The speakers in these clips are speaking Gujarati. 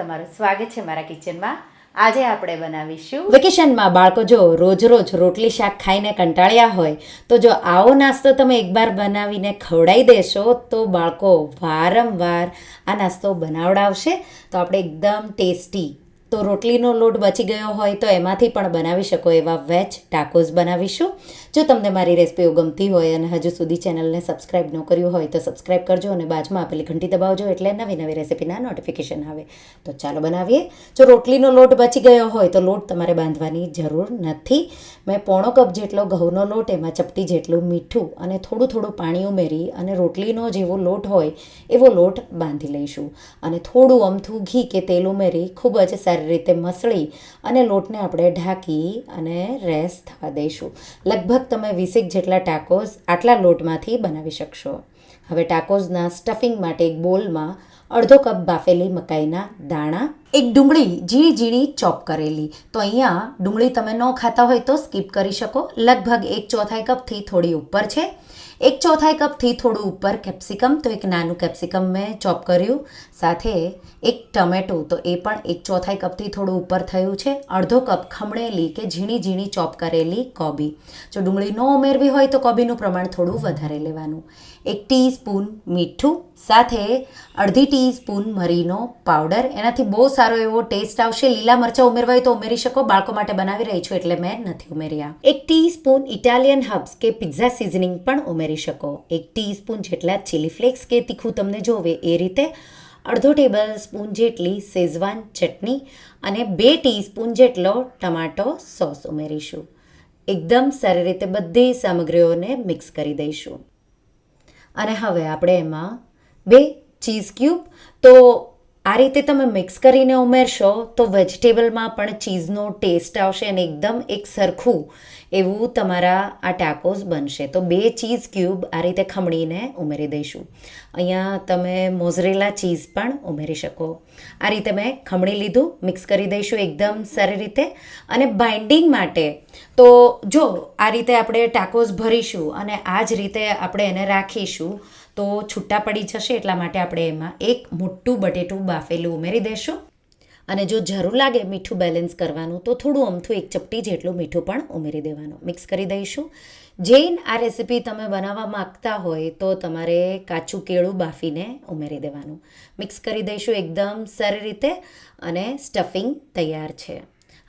તમારું સ્વાગત છે મારા કિચનમાં. આજે આપણે બનાવીશું વેકેશનમાં બાળકો જો રોજ રોજ રોટલી શાક ખાઈને કંટાળ્યા હોય, તો જો આવો નાસ્તો તમે એકવાર બનાવીને ખવડાવી દેશો, તો બાળકો વારંવાર આ નાસ્તો બનાવડાવશે. તો આપણે એકદમ ટેસ્ટી તો રોટલીનો લોટ બચી ગયો હોય તો એમાંથી પણ બનાવી શકો એવા વેજ ટાકોસ બનાવીશું. જો તમને મારી રેસીપીઓ ગમતી હોય અને હજુ સુધી ચેનલને સબસ્ક્રાઇબ ન કર્યું હોય તો સબસ્ક્રાઇબ કરજો અને બાજુમાં આપેલી ઘંટી દબાવજો એટલે નવી નવી રેસીપીના નોટિફિકેશન આવે. તો ચાલો બનાવીએ. જો રોટલીનો લોટ બચી ગયો હોય તો લોટ તમારે બાંધવાની જરૂર નથી. મેં પોણો કપ જેટલો ઘઉંનો લોટ, એમાં ચપટી જેટલું મીઠું અને થોડું થોડું પાણી ઉમેરી અને રોટલીનો જેવો લોટ હોય એવો લોટ બાંધી લઈશું. અને થોડું અમથું ઘી કે તેલ ઉમેરી ખૂબ જ સારી રીતે મસળી અને લોટને આપણે ઢાંકી અને રેસ થવા દઈશું. લગભગ તમે વીસેક જેટલા ટાકોસ આટલા લોટમાંથી બનાવી શકશો. હવે ટાકોસના સ્ટફિંગ માટે એક બોલમાં અડધો કપ બાફેલી મકાઈના દાણા એક ડુંગળી ઝીણી ઝીણી ચોપ કરેલી. તો અહીંયા ડુંગળી તમે ન ખાતા હોય તો સ્કીપ કરી શકો. લગભગ એક ચોથાઈ કપથી થોડી ઉપર છે. એક ચોથાઈ કપથી થોડું ઉપર કેપ્સિકમ, તો એક નાનું કેપ્સિકમ મેં ચોપ કર્યું. સાથે એક ટમેટું, તો એ પણ એક ચોથાઈ કપથી થોડું ઉપર થયું છે. અડધો કપ ખમણેલી કે ઝીણી ઝીણી ચોપ કરેલી કોબી. જો ડુંગળી ન ઉમેરવી હોય તો કોબીનું પ્રમાણ થોડું વધારે લેવાનું. એક ટીસ્પૂન મીઠું, સાથે અડધી ટીસ્પૂન મરીનો પાવડર. એનાથી બહુ સારો એવો ટેસ્ટ આવશે. લીલા મરચાં ઉમેરવા હોય તો ઉમેરી શકો. બાળકો માટે બનાવી રહી છું એટલે મેં નથી ઉમેર્યા. એક ટીસ્પૂન ઇટાલિયન હબ્સ કે પિઝા સિઝનિંગ પણ ઉમેરી શકો. એક ટીસ્પૂન જેટલા ચીલી ફ્લેક્સ કે તીખું તમને જોવે એ રીતે. અડધો ટેબલ સ્પૂન જેટલી શેઝવાન ચટણી અને બે ટીસ્પૂન જેટલો ટમાટો સોસ ઉમેરીશું. એકદમ સારી રીતે બધી સામગ્રીઓને મિક્સ કરી દઈશું. અને હવે આપણે એમાં બે ચીઝ ક્યુબ તો આ રીતે તમે મિક્સ કરીને ઉમેરશો તો વેજીટેબલમાં પણ ચીઝનો ટેસ્ટ આવશે અને એકદમ એક સરખું એવું તમારા આ ટાકોસ બનશે. તો બે ચીઝ ક્યુબ આ રીતે ખમણીને ઉમેરી દઈશું. અહીંયા તમે મોઝરેલા ચીઝ પણ ઉમેરી શકો. આ રીતે મેં ખમણી લીધું, મિક્સ કરી દઈશું એકદમ સારી રીતે. અને બાઇન્ડિંગ માટે તો જો આ રીતે આપણે ટાકોસ ભરીશું અને આ જ રીતે આપણે એને રાખીશું તો છૂટા પડી જશે એટલા માટે આપણે એમાં એક મોટું બટેટું બાફેલું ઉમેરી દઈશું અને જો જરૂર લાગે મીઠું બેલેન્સ કરવાનું, તો થોડું અમથું એક ચપટી જેટલું મીઠું પણ ઉમેરી દેવાનું. મિક્સ કરી દઈશું. જૈન આ રેસીપી તમે બનાવવા માગતા હોય, તો તમારે કાચું કેળું બાફીને ઉમેરી દેવાનું. મિક્સ કરી દઈશું એકદમ સારી રીતે અને સ્ટફિંગ તૈયાર છે.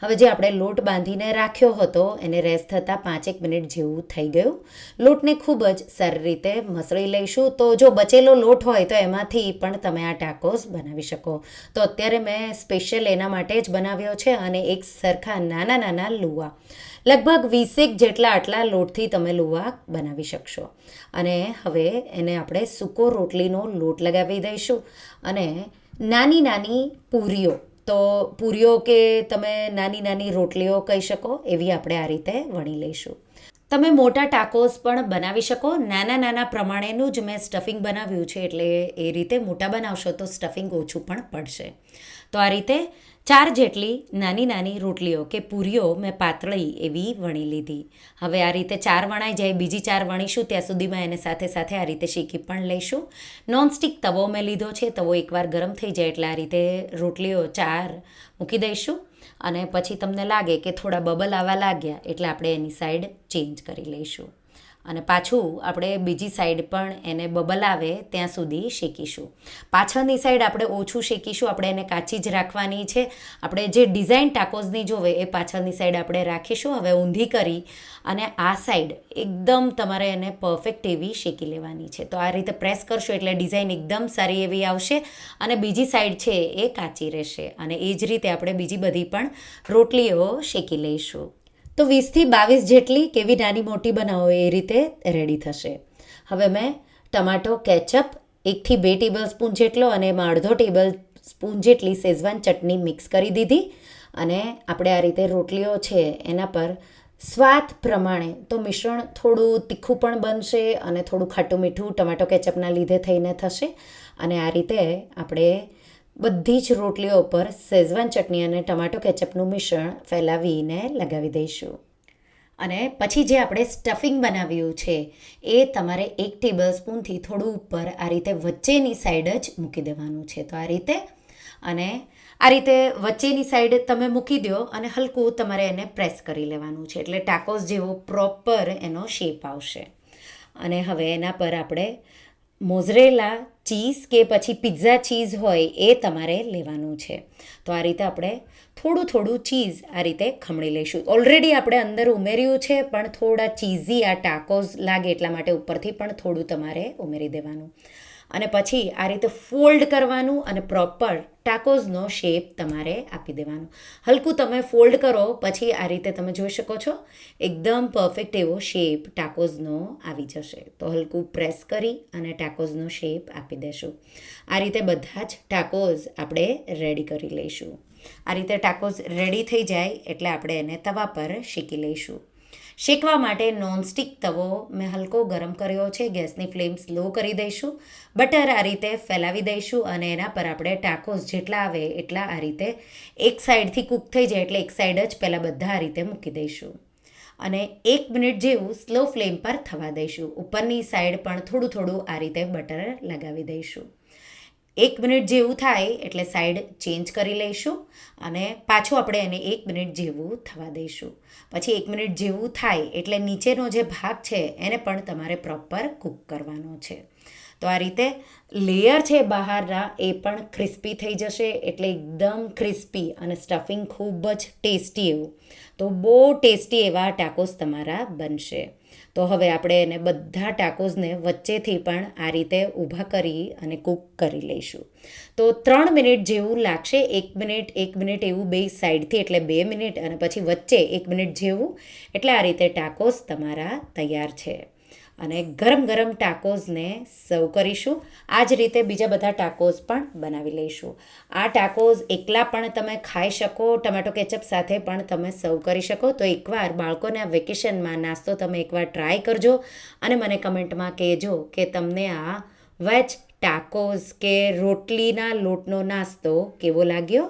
હવે જે આપણે લોટ બાંધીને રાખ્યો હતો, એને રેસ થતાં પાંચેક મિનિટ જેવું થઈ ગયું. લોટને ખૂબ જ સારી રીતે મસળી લઈશું. તો જો બચેલો લોટ હોય તો એમાંથી પણ તમે આ ટાકોસ બનાવી શકો. તો અત્યારે મેં સ્પેશિયલ એના માટે જ બનાવ્યો છે અને એક સરખા નાના નાના લુવા. લગભગ વીસેક જેટલા આટલા લોટથી તમે લુવા બનાવી શકશો. અને હવે એને આપણે સૂકો રોટલીનો લોટ લગાવી દઈશું. અને નાની નાની પૂરીઓ તો પૂરીઓ કે તમે નાની નાની રોટલીઓ કહી શકો, એવી આપણે આ રીતે વણી લઈશું. તમે મોટા ટાકોસ પણ બનાવી શકો. નાના નાના પ્રમાણેનું જ મેં સ્ટફિંગ બનાવ્યું છે, એટલે એ રીતે મોટા બનાવશો તો સ્ટફિંગ ઓછું પણ પડશે. તો આ રીતે ચાર જેટલી નાની નાની રોટલીઓ કે પૂરીઓ મેં પાતળી એવી વણી લીધી. હવે આ રીતે ચાર વણાઈ જાય, બીજી ચાર વણીશું, ત્યાં સુધીમાં એને સાથે સાથે આ રીતે શેકી પણ લઈશું. નોનસ્ટિક તવો મેં લીધો છે, તવો એકવાર ગરમ થઈ જાય એટલે આ રીતે રોટલીઓ ચાર મૂકી દઈશું. અને પછી તમને લાગે કે થોડા બબલ આવવા લાગ્યા એટલે આપણે એની સાઈડ ચેન્જ કરી લઈશું. અને પાછું આપણે બીજી સાઈડ પણ એને બબલ આવે ત્યાં સુધી શેકીશું. પાછળની સાઈડ આપણે ઓછું શેકીશું, આપણે એને કાચી જ રાખવાની છે. આપણે જે ડિઝાઇન ટાકોઝની જોવે એ પાછળની સાઈડ આપણે રાખીશું, હવે ઊંધી કરી અને આ સાઈડ એકદમ તમારે એને પરફેક્ટ એવી શેકી લેવાની છે. તો આ રીતે પ્રેસ કરશો એટલે ડિઝાઇન એકદમ સારી એવી આવશે અને બીજી સાઈડ છે એ કાચી રહેશે. અને એ જ રીતે આપણે બીજી બધી પણ રોટલીઓ શેકી લઈશું. તો વીસથી બાવીસ જેટલી કેવી નાની મોટી બનાવો એ રીતે રેડી થશે. હવે મેં ટમાટો કેચઅપ એકથી બે ટેબલ સ્પૂન જેટલો અને એમાં અડધો ટેબલ સ્પૂન જેટલી શેઝવાન ચટણી મિક્સ કરી દીધી અને આપણે આ રીતે રોટલીઓ છે એના પર સ્વાદ પ્રમાણે તો મિશ્રણ થોડું તીખું પણ બનશે અને થોડું ખાટું મીઠું ટમાટો કેચઅપના લીધે થઈને થશે અને આ રીતે આપણે બધી જ રોટલીઓ પર શેઝવાન ચટણી અને ટમાટો કેચઅપનું મિશ્રણ ફેલાવીને લગાવી દઈશું. અને પછી જે આપણે સ્ટફિંગ બનાવ્યું છે, એ તમારે એક ટેબલ સ્પૂનથી થોડું ઉપર આ રીતે વચ્ચેની સાઈડ જ મૂકી દેવાનું છે. તો આ રીતે, અને આ રીતે વચ્ચેની સાઈડ તમે મૂકી દો અને હલકું તમારે એને પ્રેસ કરી લેવાનું છે. એટલે ટાકોસ જેવો પ્રોપર એનો શેપ આવશે. અને હવે એના પર આપણે મોઝરેલા ચીઝ કે પછી પિઝા ચીઝ હોય એ તમારે લેવાનું છે. તો આ રીતે આપણે થોડું થોડું ચીઝ આ રીતે ખમણી લઈશું. ઓલરેડી આપણે અંદર ઉમેર્યું છે, પણ થોડા ચીઝી આ ટાકોઝ લાગે એટલા માટે ઉપરથી પણ થોડું તમારે ઉમેરી દેવાનું. અને પછી આ રીતે ફોલ્ડ કરવાનું અને પ્રોપર ટાકોઝનો શેપ તમારે આપી દેવાનો. હલકું તમે ફોલ્ડ કરો, પછી આ રીતે તમે જોઈ શકો છો, એકદમ પરફેક્ટ એવો શેપ ટાકોઝનો આવી જશે. તો હલકું પ્રેસ કરી અને ટાકોઝનો શેપ આપી દેશું. આ રીતે બધા જ ટાકોઝ આપણે રેડી કરી લઈશું. આ રીતે ટાકોઝ રેડી થઈ જાય એટલે આપણે એને તવા પર શેકી લઈશું. શેકવા માટે નોનસ્ટિક તવો મેં હલકો ગરમ કર્યો છે. ગેસની ફ્લેમ સ્લો કરી દઈશું. બટર આ રીતે ફેલાવી દઈશું અને એના પર આપણે ટાકોસ જેટલા આવે એટલા આ રીતે એક સાઈડથી કૂક થઈ જાય એટલે એક સાઈડ જ પહેલાં બધા આ રીતે મૂકી દઈશું. અને એક મિનિટ જેવું સ્લો ફ્લેમ પર થવા દઈશું. ઉપરની સાઈડ પણ થોડું થોડું આ રીતે બટર લગાવી દઈશું. એક મિનિટ જેવું થાય એટલે સાઈડ ચેન્જ કરી લઈશું અને પાછું આપણે એને એક મિનિટ જેવું થવા દઈશું. પછી એક મિનિટ જેવું થાય એટલે નીચેનો જે ભાગ છે એને પણ તમારે પ્રોપર કૂક કરવાનો છે. તો આ રીતે લેયર છે બહારના એ પણ ક્રિસ્પી થઈ જશે એટલે એકદમ ક્રિસ્પી અને સ્ટફિંગ ખૂબ જ ટેસ્ટી એવું. તો બહુ ટેસ્ટી એવા ટાકોસ તમારા બનશે. તો હવે આપણે એને બધા ટાકોઝને વચ્ચેથી પણ આ રીતે ઊભા કરી અને કૂક કરી લઈશું. તો ત્રણ મિનિટ જેવું લાગશે, એક મિનિટ એક મિનિટ એવું બે સાઈડથી એટલે બે મિનિટ અને પછી વચ્ચે એક મિનિટ જેવું. એટલે આ રીતે ટાકોસ તમારા તૈયાર છે. અને ગરમ ગરમ ટાકોઝને સર્વ કરીશું. આ જ રીતે બીજા બધા ટાકોઝ પણ બનાવી લઈશું. આ ટાકોઝ એકલા પણ તમે ખાઈ શકો, ટમેટો કેચઅપ સાથે પણ તમે સર્વ કરી શકો. તો એકવાર બાળકોને આ વેકેશનમાં નાસ્તો તમે એકવાર ટ્રાય કરજો અને મને કમેન્ટમાં કહેજો કે તમને આ વેજ ટાકોઝ કે રોટલીના લોટનો નાસ્તો કેવો લાગ્યો?